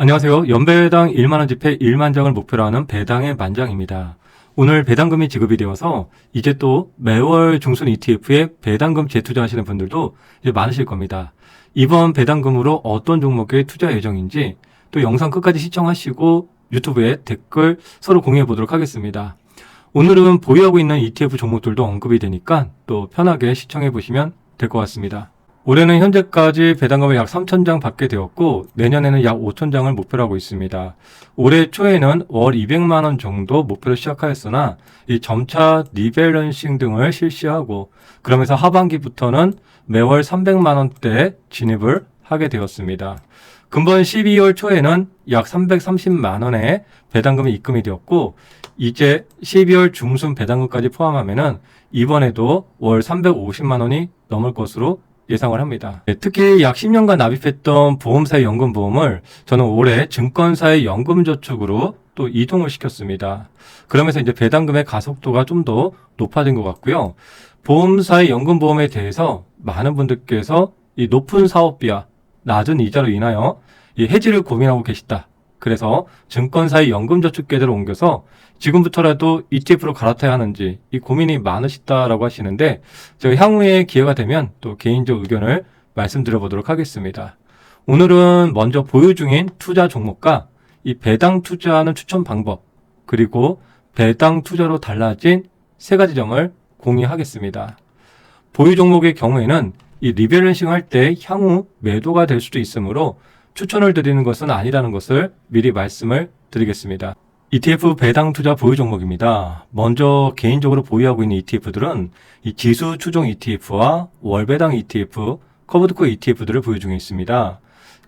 안녕하세요. 연배당 1만원 집회 1만 장을 목표로 하는 배당의 만장입니다. 오늘 배당금이 지급이 되어서 이제 또 매월 중순 ETF에 배당금 재투자하시는 분들도 이제 많으실 겁니다. 이번 배당금으로 어떤 종목에 투자 예정인지 또 영상 끝까지 시청하시고 유튜브에 댓글 서로 공유해 보도록 하겠습니다. 오늘은 보유하고 있는 ETF 종목들도 언급이 되니까 또 편하게 시청해 보시면 될 것 같습니다. 올해는 현재까지 배당금을 약 3,000장 받게 되었고 내년에는 약 5,000장을 목표로 하고 있습니다. 올해 초에는 월 200만 원 정도 목표로 시작하였으나 이 점차 리밸런싱 등을 실시하고 그러면서 하반기부터는 매월 300만 원대 진입을 하게 되었습니다. 금번 12월 초에는 약 330만 원의 배당금이 입금이 되었고 이제 12월 중순 배당금까지 포함하면은 이번에도 월 350만 원이 넘을 것으로 예상을 합니다. 네, 특히 약 10년간 납입했던 보험사의 연금보험을 저는 올해 증권사의 연금저축으로 또 이동을 시켰습니다. 그러면서 이제 배당금의 가속도가 좀 더 높아진 것 같고요. 보험사의 연금보험에 대해서 많은 분들께서 이 높은 사업비와 낮은 이자로 인하여 이 해지를 고민하고 계시다. 그래서 증권사의 연금저축계좌를 옮겨서 지금부터라도 ETF로 갈아타야 하는지 이 고민이 많으시다라고 하시는데 제가 향후에 기회가 되면 또 개인적 의견을 말씀드려 보도록 하겠습니다. 오늘은 먼저 보유 중인 투자 종목과 이 배당 투자하는 추천 방법 그리고 배당 투자로 달라진 세 가지 점을 공유하겠습니다. 보유 종목의 경우에는 이 리밸런싱 할 때 향후 매도가 될 수도 있으므로 추천을 드리는 것은 아니라는 것을 미리 말씀을 드리겠습니다. ETF 배당 투자 보유 종목입니다. 먼저 개인적으로 보유하고 있는 ETF들은 이 지수 추종 ETF와 월배당 ETF, 커브드코 ETF들을 보유 중에 있습니다.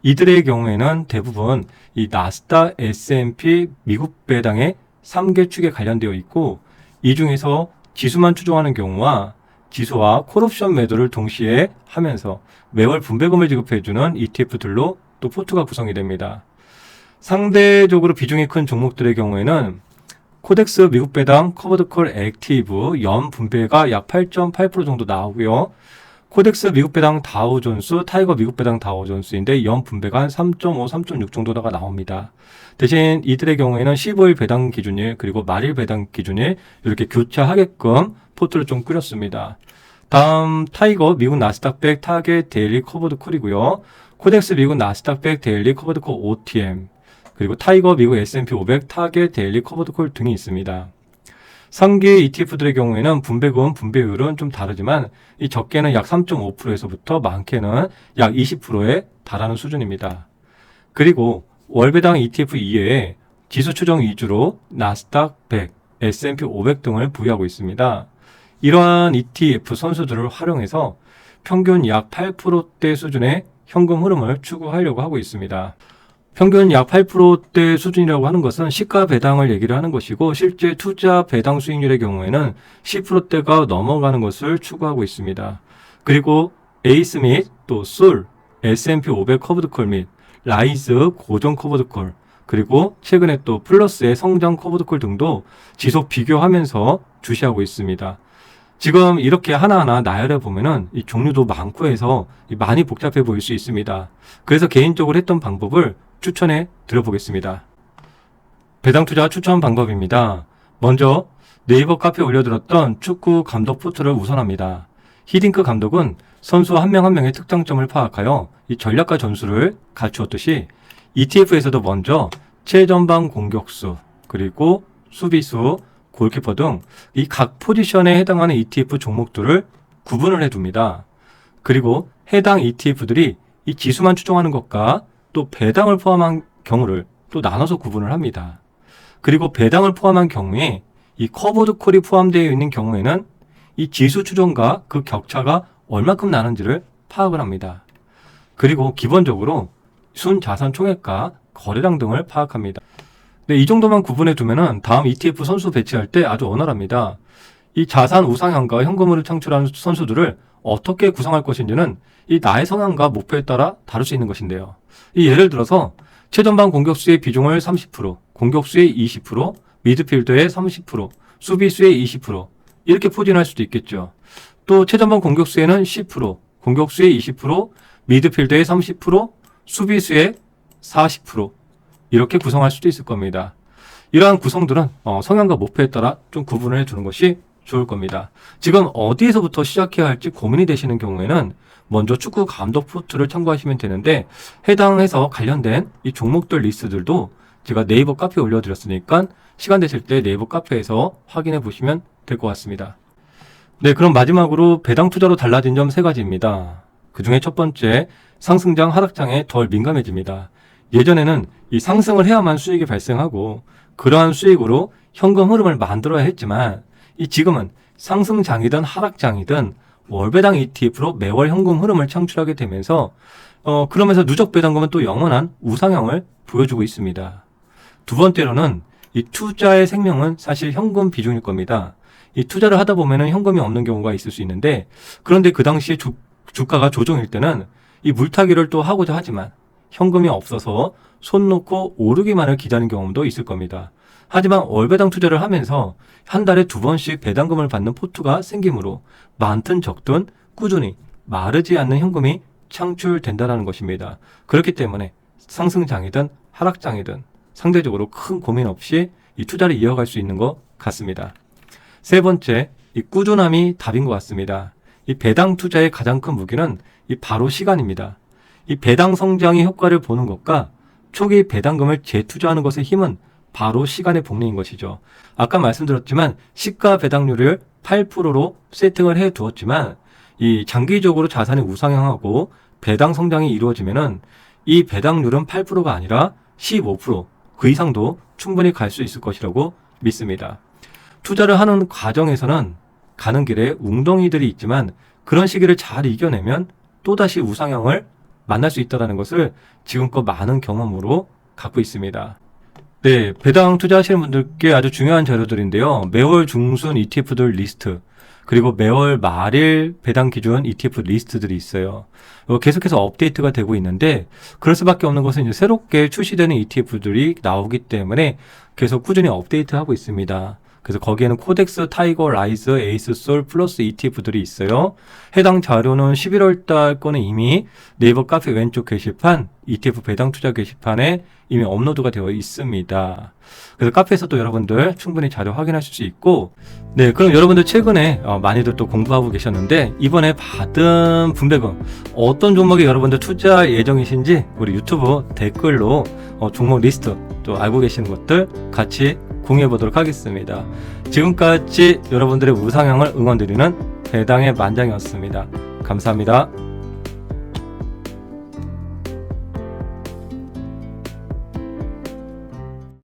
이들의 경우에는 대부분 이 나스닥 S&P 미국 배당의 3개 축에 관련되어 있고 이 중에서 지수만 추종하는 경우와 지수와 콜옵션 매도를 동시에 하면서 매월 분배금을 지급해주는 ETF들로 또 포트가 구성이 됩니다. 상대적으로 비중이 큰 종목들의 경우에는 코덱스 미국 배당 커버드콜 액티브 연 분배가 약 8.8% 정도 나오고요. 코덱스 미국 배당 다우존스, 타이거 미국 배당 다우존스인데 연 분배가 한 3.5, 3.6 정도가 나옵니다. 대신 이들의 경우에는 15일 배당 기준일 그리고 말일 배당 기준일 이렇게 교차하게끔 포트를 좀 꾸렸습니다. 다음 타이거 미국 나스닥 백 타겟 데일리 커버드 콜이고요. 코덱스 미국 나스닥 백 데일리 커버드 콜 OTM 그리고 타이거 미국 S&P 500 타겟 데일리 커버드 콜 등이 있습니다. 상계 ETF들의 경우에는 분배금, 분배율은 좀 다르지만 이 적게는 약 3.5%에서부터 많게는 약 20%에 달하는 수준입니다. 그리고 월배당 ETF 이외에 지수 추정 위주로 나스닥 100, S&P 500 등을 부여하고 있습니다. 이러한 ETF 선수들을 활용해서 평균 약 8%대 수준의 현금 흐름을 추구하려고 하고 있습니다. 평균 약 8%대 수준이라고 하는 것은 시가 배당을 얘기를 하는 것이고 실제 투자 배당 수익률의 경우에는 10%대가 넘어가는 것을 추구하고 있습니다. 그리고 에이스 및 또 솔, S&P 500 커브드콜 및 라이즈 고정 커브드콜 그리고 최근에 또 플러스의 성장 커브드콜 등도 지속 비교하면서 주시하고 있습니다. 지금 이렇게 하나하나 나열해 보면은 이 종류도 많고 해서 많이 복잡해 보일 수 있습니다. 그래서 개인적으로 했던 방법을 추천해 드려보겠습니다. 배당 투자 추천 방법입니다. 먼저 네이버 카페에 올려들었던 축구 감독 포트를 우선합니다. 히딩크 감독은 선수 한 명 한 명의 특장점을 파악하여 이 전략과 전술을 갖추었듯이 ETF에서도 먼저 최전방 공격수 그리고 수비수 골키퍼 등 이 각 포지션에 해당하는 ETF 종목들을 구분을 해둡니다. 그리고 해당 ETF들이 이 지수만 추종하는 것과 또 배당을 포함한 경우를 또 나눠서 구분을 합니다. 그리고 배당을 포함한 경우에 이 커버드 콜이 포함되어 있는 경우에는 이 지수 추종과 그 격차가 얼마큼 나는지를 파악을 합니다. 그리고 기본적으로 순 자산 총액과 거래량 등을 파악합니다. 네, 이 정도만 구분해 두면은 다음 ETF 선수 배치할 때 아주 원활합니다. 이 자산 우상향과 현금으로 창출하는 선수들을 어떻게 구성할 것인지는 이 나의 성향과 목표에 따라 다를 수 있는 것인데요. 이 예를 들어서 최전방 공격수의 비중을 30%, 공격수의 20%, 미드필더의 30%, 수비수의 20% 이렇게 포진할 수도 있겠죠. 또 최전방 공격수에는 10%, 공격수의 20%, 미드필더의 30%, 수비수의 40% 이렇게 구성할 수도 있을 겁니다. 이러한 구성들은 어, 성향과 목표에 따라 좀 구분을 해주는 것이 좋을 겁니다. 지금 어디에서부터 시작해야 할지 고민이 되시는 경우에는 먼저 축구 감독 포트를 참고하시면 되는데 해당해서 관련된 이 종목들 리스트들도 제가 네이버 카페에 올려드렸으니까 시간 되실 때 네이버 카페에서 확인해 보시면 될 것 같습니다. 네, 그럼 마지막으로 배당 투자로 달라진 점 세 가지입니다. 그 중에 첫 번째, 상승장, 하락장에 덜 민감해집니다. 예전에는 이 상승을 해야만 수익이 발생하고 그러한 수익으로 현금 흐름을 만들어야 했지만 이 지금은 상승장이든 하락장이든 월배당 ETF로 매월 현금 흐름을 창출하게 되면서 어 그러면서 누적 배당금은 또 영원한 우상향을 보여주고 있습니다. 두 번째로는 이 투자의 생명은 사실 현금 비중일 겁니다. 이 투자를 하다 보면은 현금이 없는 경우가 있을 수 있는데 그런데 그 당시에 주, 주가가 조정일 때는 이 물타기를 또 하고자 하지만 현금이 없어서 손 놓고 오르기만을 기다리는 경험도 있을 겁니다. 하지만 월배당 투자를 하면서 한 달에 두 번씩 배당금을 받는 포트가 생기므로 많든 적든 꾸준히 마르지 않는 현금이 창출된다는 것입니다. 그렇기 때문에 상승장이든 하락장이든 상대적으로 큰 고민 없이 이 투자를 이어갈 수 있는 것 같습니다. 세 번째, 이 꾸준함이 답인 것 같습니다. 이 배당 투자의 가장 큰 무기는 이 바로 시간입니다. 이 배당 성장의 효과를 보는 것과 초기 배당금을 재투자하는 것의 힘은 바로 시간의 복리인 것이죠. 아까 말씀드렸지만 시가 배당률을 8%로 세팅을 해 두었지만 이 장기적으로 자산이 우상향하고 배당 성장이 이루어지면은 이 배당률은 8%가 아니라 15%그 이상도 충분히 갈 수 있을 것이라고 믿습니다. 투자를 하는 과정에서는 가는 길에 웅덩이들이 있지만 그런 시기를 잘 이겨내면 또다시 우상향을 만날 수 있다는 것을 지금껏 많은 경험으로 갖고 있습니다. 네, 배당 투자하시는 분들께 아주 중요한 자료들인데요. 매월 중순 ETF들 리스트, 그리고 매월 말일 배당 기준 ETF 리스트들이 있어요. 어, 계속해서 업데이트가 되고 있는데, 그럴 수밖에 없는 것은 이제 새롭게 출시되는 ETF들이 나오기 때문에 계속 꾸준히 업데이트하고 있습니다. 그래서 거기에는 코덱스, 타이거, 라이즈, 에이스, 솔, 플러스 ETF들이 있어요. 해당 자료는 11월 달 거는 이미 네이버 카페 왼쪽 게시판, ETF 배당 투자 게시판에 이미 업로드가 되어 있습니다. 그래서 카페에서도 여러분들 충분히 자료 확인하실 수 있고, 네, 그럼 여러분들 최근에 어, 많이들 또 공부하고 계셨는데, 이번에 받은 분배금, 어떤 종목에 여러분들 투자 예정이신지 우리 유튜브 댓글로 어, 종목 리스트 또 알고 계시는 것들 같이 공유해 보도록 하겠습니다. 지금까지 여러분들의 우상향을 응원드리는 배당의 만장이었습니다. 감사합니다.